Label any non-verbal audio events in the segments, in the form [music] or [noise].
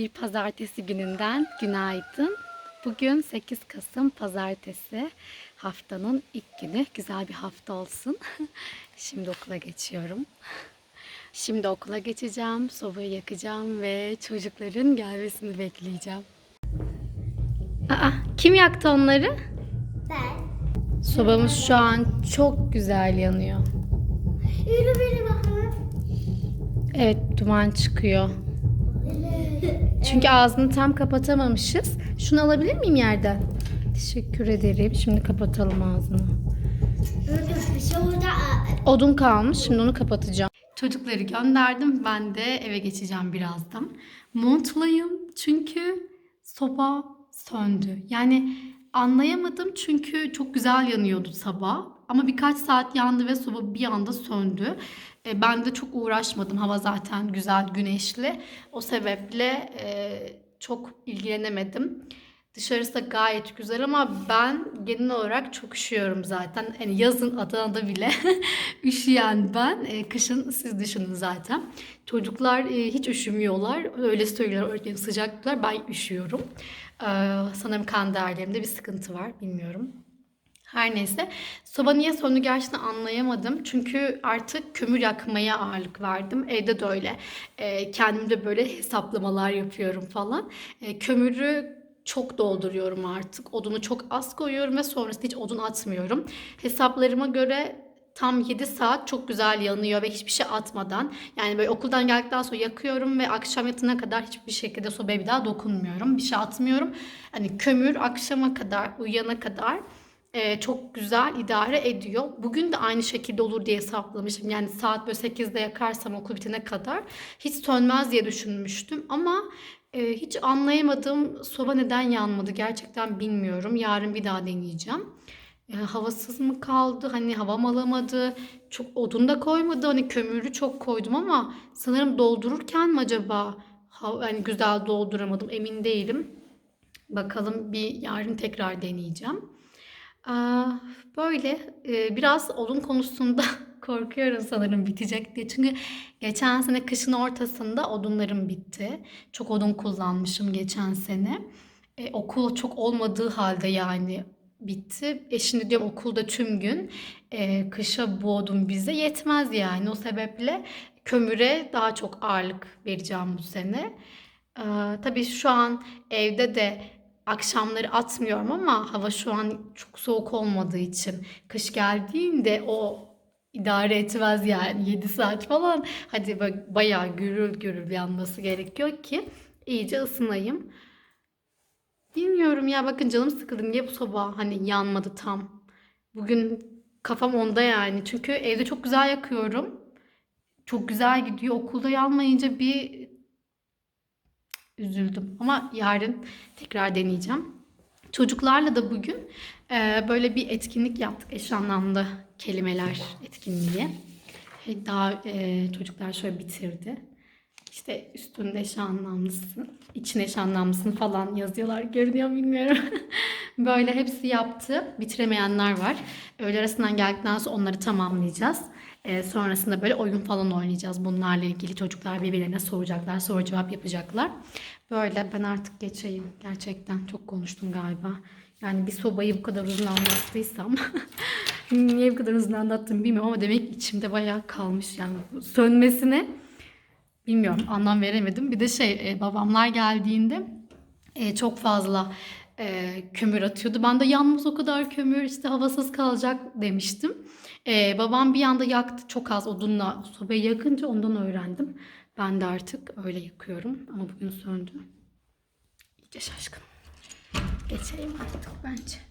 Bir pazartesi gününden günaydın. Bugün 8 Kasım pazartesi. Haftanın ilk günü. Güzel bir hafta olsun. [laughs] Şimdi okula geçiyorum. Şimdi okula geçeceğim, sobayı yakacağım ve çocukların gelmesini bekleyeceğim. Aa, kim yaktı onları? Ben. Sobamız şu an çok güzel yanıyor. Yürü beni bakalım. Evet, duman çıkıyor. Çünkü ağzını tam kapatamamışız. Şunu alabilir miyim yerden? Teşekkür ederim. Şimdi kapatalım ağzını. Şey. Odun kalmış. Şimdi onu kapatacağım. Çocukları gönderdim. Ben de eve geçeceğim birazdan. Montluyum çünkü soba söndü. Yani anlayamadım çünkü çok güzel yanıyordu sabah. Ama birkaç saat yandı ve soba bir anda söndü. E, ben de çok uğraşmadım. Hava zaten güzel, güneşli. O sebeple e, çok ilgilenemedim. Dışarısı da gayet güzel ama ben genel olarak çok üşüyorum zaten. Yani yazın Adana'da bile [laughs] üşüyen ben. E, kışın siz düşünün zaten. Çocuklar e, hiç üşümüyorlar. Öyle söylüyorlar öğretmenim sıcaklar. Ben üşüyorum. E, sanırım kan değerlerimde bir sıkıntı var. Bilmiyorum. Her neyse. Soba niye söndü gerçekten anlayamadım. Çünkü artık kömür yakmaya ağırlık verdim. Evde de öyle. E, kendim de böyle hesaplamalar yapıyorum falan. E, kömürü çok dolduruyorum artık. Odunu çok az koyuyorum ve sonrasında hiç odun atmıyorum. Hesaplarıma göre tam 7 saat çok güzel yanıyor ve hiçbir şey atmadan. Yani böyle okuldan geldikten sonra yakıyorum ve akşam yatına kadar hiçbir şekilde sobaya bir daha dokunmuyorum. Bir şey atmıyorum. Hani kömür akşama kadar, uyuyana kadar e, çok güzel idare ediyor. Bugün de aynı şekilde olur diye hesaplamışım. Yani saat böyle 8'de yakarsam okul bitene kadar hiç sönmez diye düşünmüştüm. Ama e, hiç anlayamadım soba neden yanmadı gerçekten bilmiyorum. Yarın bir daha deneyeceğim. E, havasız mı kaldı? Hani havam alamadı. Çok odun da koymadı. Hani kömürü çok koydum ama sanırım doldururken mi acaba ha, hani güzel dolduramadım emin değilim. Bakalım bir yarın tekrar deneyeceğim. Böyle e, biraz odun konusunda [laughs] korkuyorum sanırım bitecek diye. Çünkü geçen sene kışın ortasında odunlarım bitti. Çok odun kullanmışım geçen sene. E, okul çok olmadığı halde yani bitti. E şimdi diyorum okulda tüm gün e, kışa bu odun bize yetmez yani. O sebeple kömüre daha çok ağırlık vereceğim bu sene. Ee, tabii şu an evde de akşamları atmıyorum ama hava şu an çok soğuk olmadığı için kış geldiğinde o idare etmez yani 7 saat falan. Hadi bayağı gürül gürül yanması gerekiyor ki iyice ısınayım. Bilmiyorum ya bakın canım sıkıldı. Niye bu sabah hani yanmadı tam? Bugün kafam onda yani. Çünkü evde çok güzel yakıyorum. Çok güzel gidiyor. Okulda yanmayınca bir üzüldüm. Ama yarın tekrar deneyeceğim. Çocuklarla da bugün e, böyle bir etkinlik yaptık. Eş anlamlı kelimeler etkinliği. Daha e, çocuklar şöyle bitirdi. İşte üstünde eş anlamlısı, içine eş anlamlısını falan yazıyorlar. Görünüyor bilmiyorum. [laughs] Böyle hepsi yaptı. Bitiremeyenler var. Öğle arasından geldikten sonra onları tamamlayacağız. Ee, sonrasında böyle oyun falan oynayacağız. Bunlarla ilgili çocuklar birbirlerine soracaklar. Soru cevap yapacaklar. Böyle ben artık geçeyim. Gerçekten çok konuştum galiba. Yani bir sobayı bu kadar uzun anlattıysam [laughs] niye bu kadar uzun anlattım bilmiyorum ama demek içimde bayağı kalmış yani sönmesine bilmiyorum anlam veremedim. Bir de şey e, babamlar geldiğinde e, çok fazla e, kömür atıyordu. Ben de yanmaz o kadar kömür işte havasız kalacak demiştim. E, babam bir anda yaktı çok az odunla sobayı yakınca ondan öğrendim. Ben de artık öyle yakıyorum ama bugün söndü. İyice şaşkınım. Geçeyim artık bence.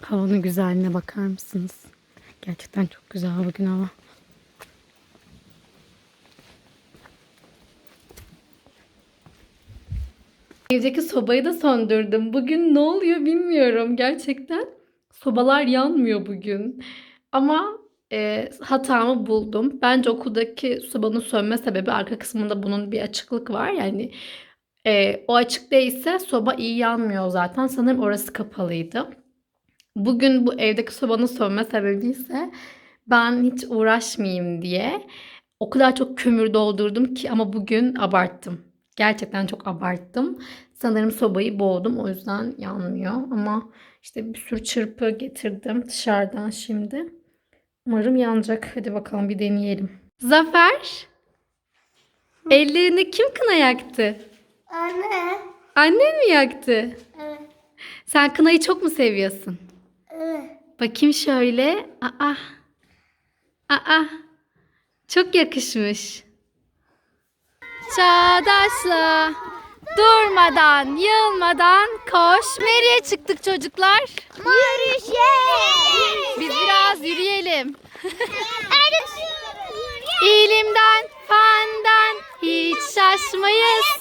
Havanın güzelliğine bakar mısınız? Gerçekten çok güzel bugün hava. Evdeki sobayı da söndürdüm. Bugün ne oluyor bilmiyorum gerçekten. Sobalar yanmıyor bugün. Ama e, hatamı buldum. Bence okuldaki sobanın sönme sebebi arka kısmında bunun bir açıklık var. Yani e, o açık değilse soba iyi yanmıyor zaten. Sanırım orası kapalıydı. Bugün bu evdeki sobanın sönme sebebi ise Ben hiç uğraşmayayım diye o kadar çok kömür doldurdum ki ama bugün abarttım. Gerçekten çok abarttım. Sanırım sobayı boğdum o yüzden yanmıyor ama işte bir sürü çırpı getirdim dışarıdan şimdi. Umarım yanacak. Hadi bakalım bir deneyelim. Zafer, ellerini kim kına yaktı? Anne. Annen mi yaktı? Evet. Sen kınayı çok mu seviyorsun? Bakayım şöyle. Aa. Aa. Çok yakışmış. Çağdaşla durmadan, yılmadan koş. Nereye çıktık çocuklar? Yürüyüşe. Biz biraz yürüyelim. İlimden, fenden hiç şaşmayız.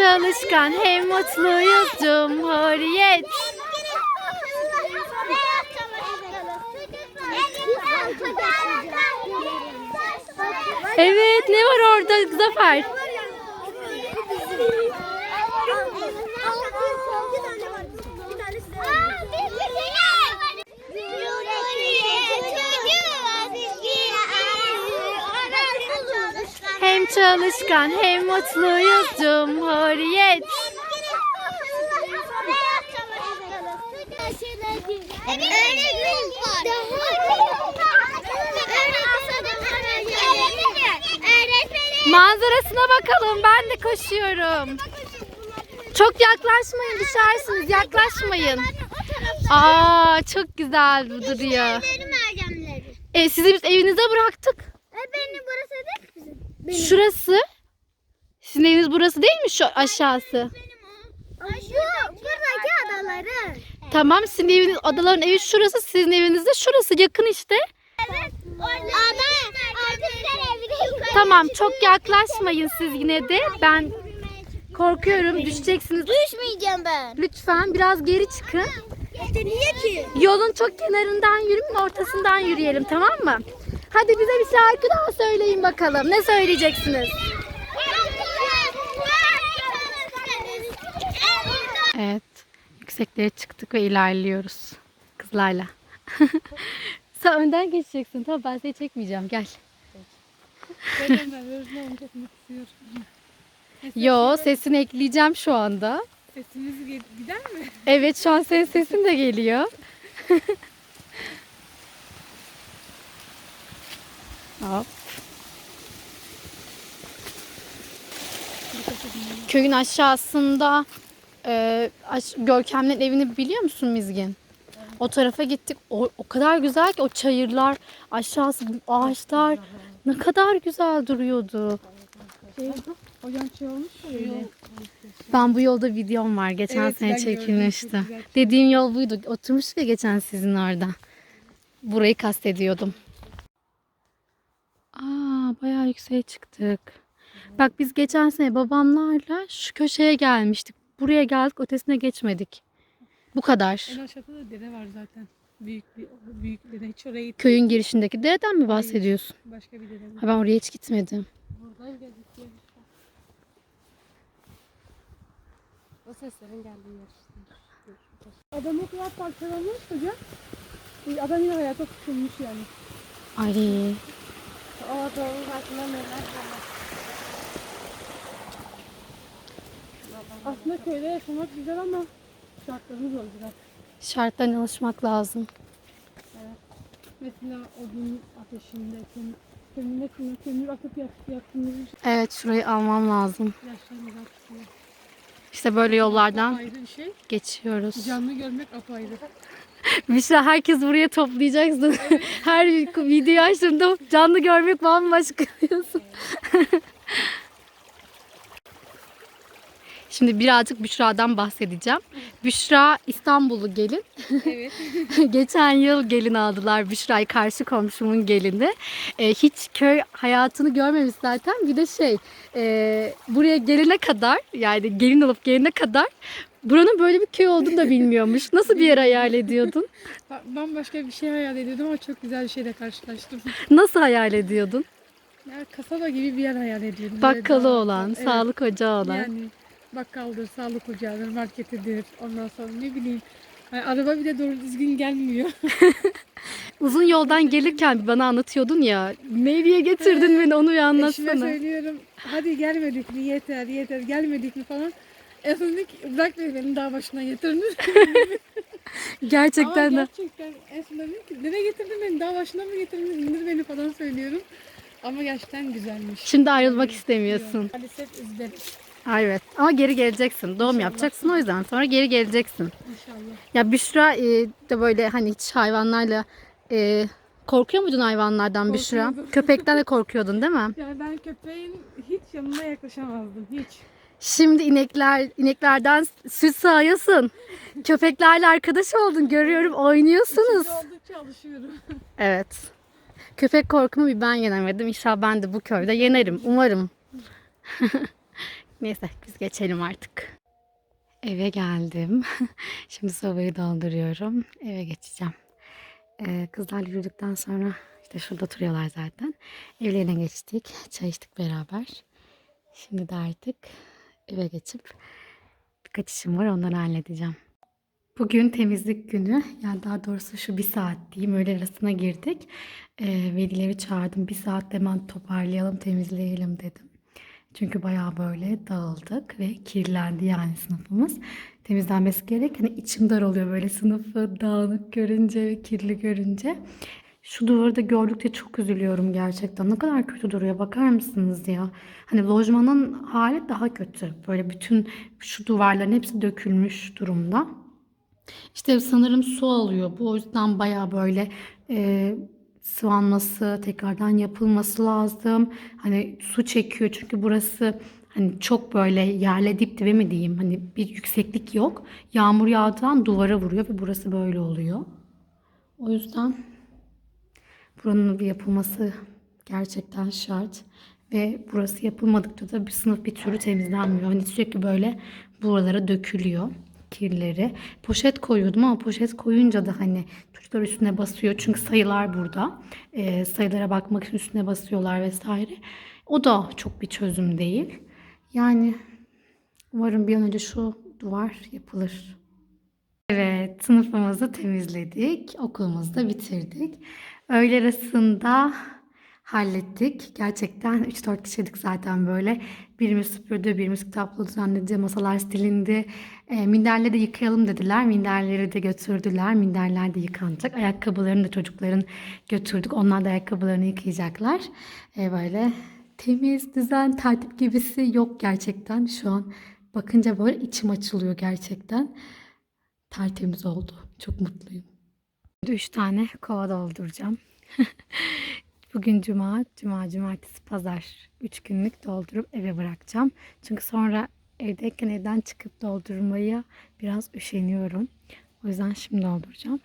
Çalışkan hem mutluyuz Cumhuriyet. Evet ne var orada Zafer? Çalışkan hem mutluyuz Cumhuriyet. Manzarasına bakalım ben de koşuyorum. Çok yaklaşmayın düşersiniz yaklaşmayın. Aa çok güzel bu duruyor. E, sizi biz evinize bıraktık. Benim? Şurası. Sizin eviniz burası değil mi şu aşağısı? Şu buradaki adaları. Tamam sizin eviniz adaların evi şurası sizin eviniz de şurası yakın işte. Ada. Tamam çok yaklaşmayın siz yine de. Ben korkuyorum düşeceksiniz. Düşmeyeceğim ben. Lütfen biraz geri çıkın. Niye ki? Yolun çok kenarından yürümeyin ortasından yürüyelim tamam mı? Hadi bize bir şarkı daha söyleyin bakalım. Ne söyleyeceksiniz? Evet. Yükseklere çıktık ve ilerliyoruz. Kızlarla. [laughs] Sen önden geçeceksin. Tamam ben seni çekmeyeceğim. Gel. Yo sesini ekleyeceğim şu anda. Sesimiz gider mi? Evet şu an senin sesin de geliyor. [laughs] Hop. Köyün aşağısında e, aş- Görkem'in evini biliyor musun Mizgin? O tarafa gittik. O, o kadar güzel ki o çayırlar, aşağısı ağaçlar ne kadar güzel duruyordu. Şey olmuş mu öyle? Ben bu yolda videom var. Geçen Evet, sene ben gördüm. çekilmişti. Güzel. Dediğim yol buydu. Oturmuştuk ya geçen sizin orada. Burayı kastediyordum. Aa, bayağı yükseğe çıktık. Bak biz geçen sene babamlarla şu köşeye gelmiştik. Buraya geldik, ötesine geçmedik. Bu kadar. En aşağıda da dere var zaten. Büyük bir büyük dere. Hiç oraya gitmedim. Köyün girişindeki dereden mi bahsediyorsun? Başka bir dere. Ha, ben oraya hiç gitmedim. Buradan geldik ya. O seslerin geldiği yer. Adam o kadar parçalanmış hocam. Adam yine hayata tutulmuş yani. Ay. O doğum hakkında neler Aslında köyde yaşamak güzel ama şartlarımız zor biraz. Şartlarına alışmak lazım. Mesela odun ateşinde kömür, kömür, kömür, kömür atıp yak, yaktığımız Evet şurayı almam lazım. yaşlarımız artık. İşte böyle yollardan Ayrı bir şey. geçiyoruz. Canlı görmek apayrı. [laughs] Büşra herkes buraya toplayacaksın. [laughs] Her video açtığımda canlı görmek bambaşka diyorsun. [laughs] Şimdi birazcık Büşra'dan bahsedeceğim. Büşra İstanbullu gelin. Evet. Geçen yıl gelin aldılar Büşra'yı karşı komşumun gelini. Ee, hiç köy hayatını görmemiş zaten. Bir de şey e, buraya gelene kadar yani gelin olup gelene kadar buranın böyle bir köy olduğunu da bilmiyormuş. Nasıl bir yer hayal ediyordun? Ben bambaşka bir şey hayal ediyordum ama çok güzel bir şeyle karşılaştım. Nasıl hayal ediyordun? Ya kasaba gibi bir yer hayal ediyordum. Bakkalı daha- olan, Evet, sağlık ocağı olan. Yani bakkaldır, sağlık ocağıdır, marketidir. Ondan sonra ne bileyim. Hani araba bile doğru düzgün gelmiyor. [laughs] Uzun yoldan gelirken bana anlatıyordun ya. Diye getirdin beni onu bir Eşime anlatsana. söylüyorum. Hadi gelmedik mi? Yeter yeter gelmedik mi falan. En son dedi ki bırak beni beni dağ başına getirdiniz. [laughs] Gerçekten Ama de. gerçekten en son dedim ki nereye getirdin beni dağ başına mı getirdiniz indir beni falan söylüyorum. Ama gerçekten güzelmiş. Şimdi ayrılmak istemiyorsun. Maalesef üzülerim Ay, Evet ama geri geleceksin. Doğum yapacaksın o yüzden sonra geri geleceksin. inşallah. Ya Büşra e, de böyle hani hiç hayvanlarla e, korkuyor muydun hayvanlardan Büşra? Korkuyordum. Köpekten de korkuyordun değil mi? Yani ben köpeğin hiç yanına yaklaşamazdım hiç. Şimdi inekler ineklerden süt sağıyorsun. Köpeklerle arkadaş oldun. Görüyorum oynuyorsunuz. İçinde oldukça alışıyorum. [laughs] Evet. Köpek korkumu bir ben yenemedim. İnşallah ben de bu köyde yenerim. Umarım. [laughs] Neyse biz geçelim artık. Eve geldim. [laughs] Şimdi sobayı dolduruyorum. Eve geçeceğim. Ee, kızlar yürüdükten sonra işte şurada oturuyorlar zaten. Evlerine geçtik. Çay içtik beraber. Şimdi de artık eve geçip birkaç işim var onları halledeceğim. Bugün temizlik günü. Yani daha doğrusu şu bir saat diyeyim. Öğle arasına girdik. Ee, velileri çağırdım. Bir saatte hemen toparlayalım, temizleyelim dedim. Çünkü bayağı böyle dağıldık ve kirlendi yani sınıfımız. Temizlenmesi gerek. Hani içim daralıyor böyle sınıfı dağınık görünce ve kirli görünce. Şu duvarı da gördükçe çok üzülüyorum gerçekten. Ne kadar kötü duruyor bakar mısınız ya? Hani lojmanın hali daha kötü. Böyle bütün şu duvarların hepsi dökülmüş durumda. İşte sanırım su alıyor. Bu o yüzden bayağı böyle e, sıvanması, tekrardan yapılması lazım. Hani su çekiyor çünkü burası hani çok böyle yerle dip dibe mi diyeyim? Hani bir yükseklik yok. Yağmur yağdığı duvara vuruyor ve burası böyle oluyor. O yüzden buranın bir yapılması gerçekten şart. Ve burası yapılmadıkça da bir sınıf bir türlü temizlenmiyor. Hani sürekli böyle buralara dökülüyor kirleri. Poşet koyuyordum ama poşet koyunca da hani çocuklar üstüne basıyor. Çünkü sayılar burada. Ee, sayılara bakmak için üstüne basıyorlar vesaire. O da çok bir çözüm değil. Yani umarım bir an önce şu duvar yapılır. Evet, sınıfımızı temizledik. Okulumuzu da bitirdik. Öğle arasında hallettik. Gerçekten 3-4 kişiydik zaten böyle. Birimiz süpürdü, birimiz kitaplı düzenledi, masalar silindi. E, minderleri de yıkayalım dediler. Minderleri de götürdüler. Minderler de yıkanacak. Ayakkabılarını da çocukların götürdük. Onlar da ayakkabılarını yıkayacaklar. E, böyle temiz, düzen, tertip gibisi yok gerçekten. Şu an bakınca böyle içim açılıyor gerçekten. Tertemiz oldu. Çok mutluyum. Üç tane kova dolduracağım. [laughs] Bugün cuma, cuma, cumartesi, pazar. Üç günlük doldurup eve bırakacağım. Çünkü sonra evdeyken evden çıkıp doldurmaya biraz üşeniyorum. O yüzden şimdi dolduracağım.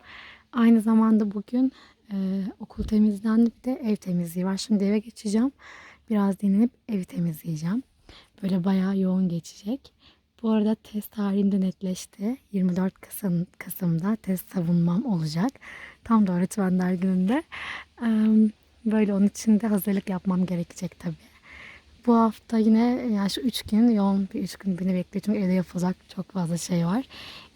Aynı zamanda bugün e, okul temizlendi bir de ev temizliği var. Şimdi eve geçeceğim. Biraz dinlenip evi temizleyeceğim. Böyle bayağı yoğun geçecek. Bu arada test tarihim de netleşti. 24 Kasım, Kasım'da test savunmam olacak. Tam da öğretmenler gününde. Böyle onun için de hazırlık yapmam gerekecek tabii. Bu hafta yine yani şu üç gün yoğun bir üç gün beni bekliyor. Çünkü evde yapılacak çok fazla şey var.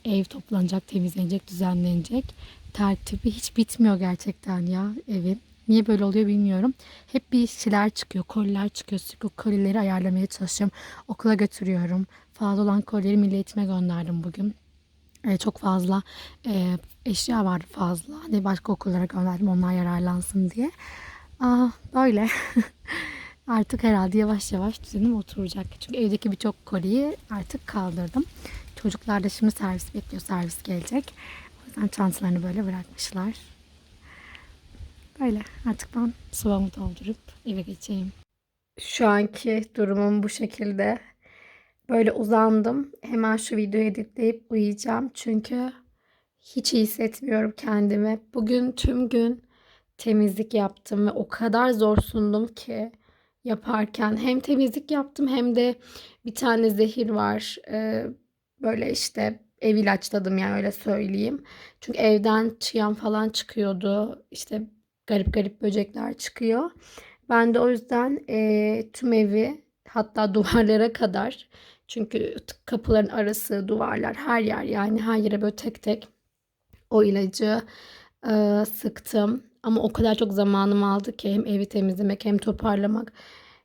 Ev toplanacak, temizlenecek, düzenlenecek. Tertibi hiç bitmiyor gerçekten ya evin. Niye böyle oluyor bilmiyorum. Hep bir şeyler çıkıyor, koliler çıkıyor. Sürekli kolileri ayarlamaya çalışıyorum. Okula götürüyorum. Fazla olan kolileri milli eğitime gönderdim bugün. Ee, çok fazla e, eşya var fazla. Hani başka okullara gönderdim onlar yararlansın diye. Aa, böyle. [laughs] artık herhalde yavaş yavaş düzenim oturacak. Çünkü evdeki birçok koliyi artık kaldırdım. Çocuklar da şimdi servis bekliyor. Servis gelecek. O yüzden çantalarını böyle bırakmışlar. Böyle. Artık ben sobamı doldurup eve geçeyim. Şu anki durumum bu şekilde. Böyle uzandım. Hemen şu videoyu editleyip uyuyacağım. Çünkü hiç iyi hissetmiyorum kendimi. Bugün tüm gün temizlik yaptım ve o kadar zor sundum ki yaparken hem temizlik yaptım hem de bir tane zehir var. Ee, böyle işte ev ilaçladım yani öyle söyleyeyim. Çünkü evden çıyan falan çıkıyordu. İşte garip garip böcekler çıkıyor. Ben de o yüzden e, tüm evi hatta [laughs] duvarlara kadar Çünkü kapıların arası, duvarlar, her yer yani her yere böyle tek tek o ilacı e, sıktım. Ama o kadar çok zamanım aldı ki hem evi temizlemek hem toparlamak.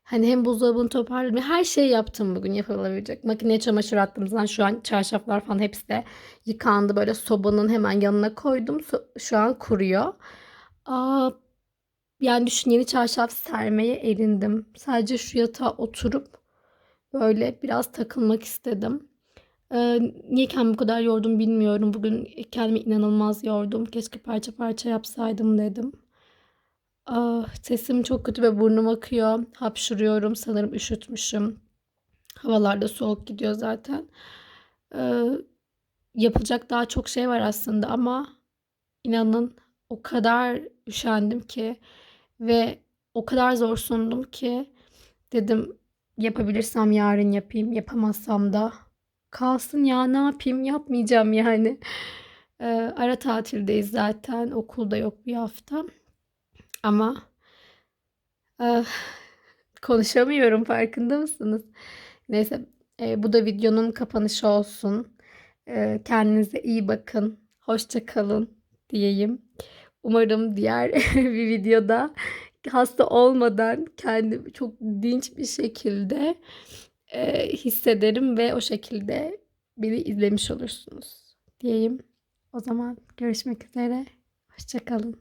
Hani hem buzdolabını toparlamak her şeyi yaptım bugün yapılabilecek. Makineye çamaşır attığımızdan şu an çarşaflar falan hepsi de yıkandı. Böyle sobanın hemen yanına koydum. Şu an kuruyor. Aa, yani düşün yeni çarşaf sermeye erindim. Sadece şu yatağa oturup böyle biraz takılmak istedim. Ee, niye kendimi bu kadar yordum bilmiyorum. Bugün kendimi inanılmaz yordum. Keşke parça parça yapsaydım dedim. Ah, sesim çok kötü ve burnum akıyor. Hapşuruyorum. Sanırım üşütmüşüm. Havalar da soğuk gidiyor zaten. Ee, yapılacak daha çok şey var aslında ama inanın o kadar üşendim ki ve o kadar zor sundum ki dedim yapabilirsem yarın yapayım, yapamazsam da kalsın ya ne yapayım yapmayacağım yani. [laughs] Ee, ara tatildeyiz zaten okulda yok bir hafta ama eh, [laughs] konuşamıyorum farkında mısınız? Neyse e, bu da videonun kapanışı olsun. E, kendinize iyi bakın. Hoşça kalın diyeyim. Umarım diğer [laughs] bir videoda hasta olmadan kendimi çok dinç bir şekilde e, hissederim ve o şekilde beni izlemiş olursunuz diyeyim. O zaman görüşmek üzere. Hoşça kalın.